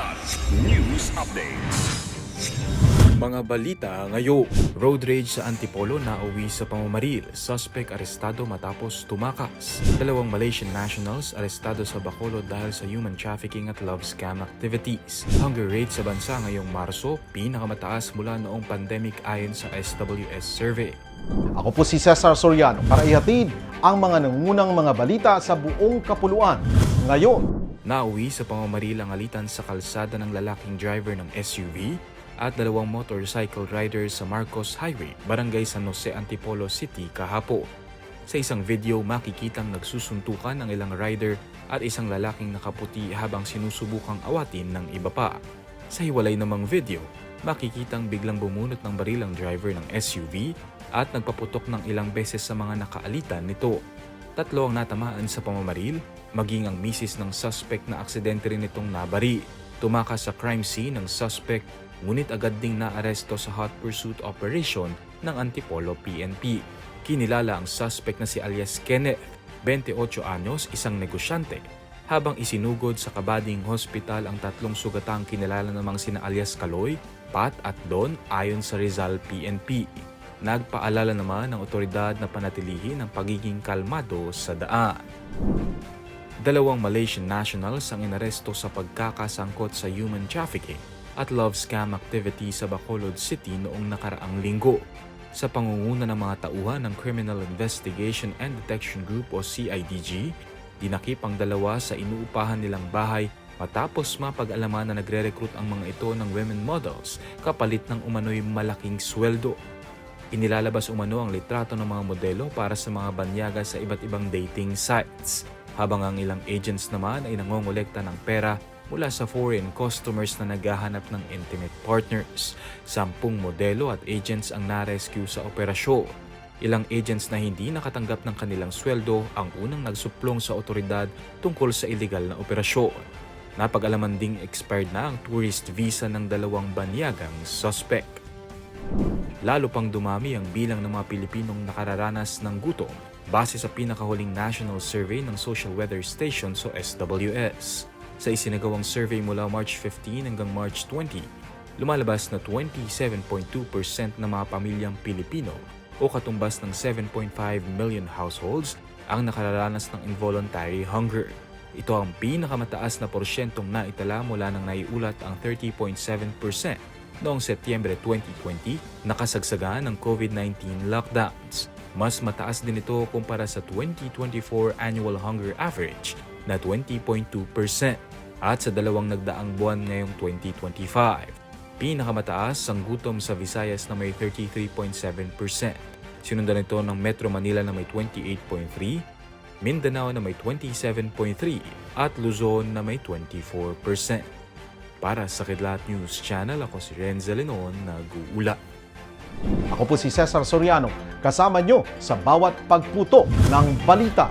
Kidlat News Updates. Mga balita ngayon. Road rage sa Antipolo na uwi sa pamamaril. Suspect arestado matapos tumakas. Dalawang Malaysian nationals arestado sa Bacolod dahil sa human trafficking at love scam activities. Hunger rate sa bansa ngayong Marso, pinakamataas mula noong pandemic ayon sa SWS survey. Ako po si Cesar Soriano para ihatid ang mga nangungunang mga balita sa buong kapuluan. Ngayon, Nauwi sa pamamaril ang alitan sa kalsada ng lalaking driver ng SUV at dalawang motorcycle riders sa Marcos Highway, Barangay San Jose, Antipolo City kahapon. Sa isang video, makikitang nagsusuntukan ang ilang rider at isang lalaking nakaputi habang sinusubukang awatin ng iba pa. Sa hiwalay namang video, makikitang biglang bumunot ng baril ang driver ng SUV at nagpaputok ng ilang beses sa mga nakaalitan nito. Tatlo ang natamaan sa pamamaril, maging ang misis ng suspect na aksidente rin itong nabari. Tumakas sa crime scene ng suspect, ngunit agad ding naaresto sa hot pursuit operation ng Antipolo PNP. Kinilala ang suspect na si alias Kenneth, 28 anyos, isang negosyante, habang isinugod sa Kabading Hospital ang tatlong sugatang kinilala namang sina alias Kaloy, Pat at Don ayon sa Rizal PNP. Nagpaalala naman ng otoridad na panatilihin ang pagiging kalmado sa daan. Dalawang Malaysian nationals ang inaresto sa pagkakasangkot sa human trafficking at love scam activity sa Bacolod City noong nakaraang linggo. Sa pangunguna ng mga tauhan ng Criminal Investigation and Detection Group o CIDG, dinakip ang dalawa sa inuupahan nilang bahay matapos mapag-alaman na nagre-recruit ang mga ito ng women models kapalit ng umano'y malaking sweldo. Inilalabas umano ang litrato ng mga modelo para sa mga banyaga sa iba't ibang dating sites, habang ang ilang agents naman ay nangongolekta ng pera mula sa foreign customers na naghahanap ng intimate partners. Sampung modelo at agents ang na-rescue sa operasyon. Ilang agents na hindi nakatanggap ng kanilang sweldo ang unang nagsuplong sa otoridad tungkol sa illegal na operasyon. Napag-alaman ding expired na ang tourist visa ng dalawang banyagang suspect. Lalo pang dumami ang bilang ng mga Pilipinong nakararanas ng gutom base sa pinakahuling national survey ng Social Weather Station so SWS. Sa isinagawang survey mula March 15 hanggang March 20, lumalabas na 27.2% ng mga pamilyang Pilipino o katumbas ng 7.5 million households ang nakararanas ng involuntary hunger. Ito ang pinakamataas na porsyentong naitala mula nang naiulat ang 30.7% noong Setyembre 2020 nakasagsagan ng COVID-19 lockdowns. Mas mataas din ito kumpara sa 2024 annual hunger average na 20.2% at sa dalawang nagdaang buwan ngayong 2025. Pinakamataas ang gutom sa Visayas na may 33.7%. Sinundan ito ng Metro Manila na may 28.3%, Mindanao na may 27.3% at Luzon na may 24%. Para sa Kidlat News Channel, ako si Renza Lenon, nag-uula. Ako po si Cesar Soriano, kasama nyo sa bawat pagputo ng balita.